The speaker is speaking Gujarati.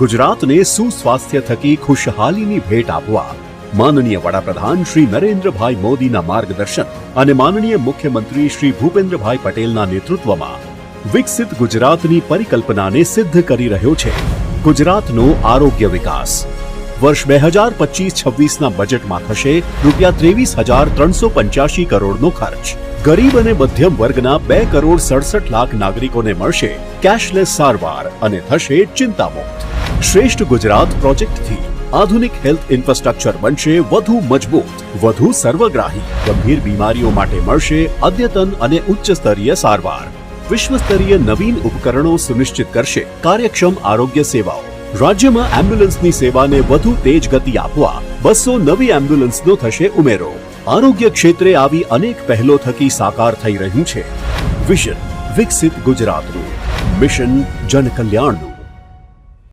ગુજરાતને સુસ્વાસ્થ્ય થકી ખુશહાલીની ભેટ આપવા માનનીય વડાપ્રધાન શ્રી નરેન્દ્રભાઈ મોદીના માર્ગદર્શન અને માનનીય મુખ્યમંત્રી શ્રી ભૂપેન્દ્રભાઈ પટેલના નેતૃત્વમાં વિકસિત ગુજરાતની પરિકલ્પનાને સિદ્ધ કરી રહ્યો છે ગુજરાતનો આરોગ્ય વિકાસ. વર્ષ બે હજાર પચીસ છવ્વીસના બજેટમાં થશે રૂપિયા ત્રેવીસ હજાર ત્રણસો પંચ્યાસી કરોડનો ખર્ચ. ગરીબ અને મધ્યમ વર્ગના બે કરોડ સડસઠ લાખ નાગરિકોને મળશે કેશલેસ સારવાર અને થશે ચિંતામુક્ત શ્રેષ્ઠ ગુજરાત પ્રોજેક્ટથી આધુનિક હેલ્થ ઇન્ફ્રાસ્ટ્રક્ચર બનશે વધુ મજબૂત, વધુ સર્વગ્રાહી. ગંભીર બીમારીઓ માટે મળશે અદ્યતન અને ઉચ્ચ સ્તરીય સારવાર. વિશ્વસ્તરીય નવીન ઉપકરણો સુનિશ્ચિત કરશે. કાર્યક્ષમ આરોગ્ય સેવાઓ. રાજ્યમાં એમ્બ્યુલન્સની સેવાને વધુ તેજ ગતિ આપવા બસો નવી એમ્બ્યુલન્સનો થશે ઉમેરો. આરોગ્ય ક્ષેત્રે આવી અનેક પહેલો થકી સાકાર થઈ રહ્યું છે. વિઝન, વિકસિત ગુજરાતનું. મિશન જનકલ્યાણનું.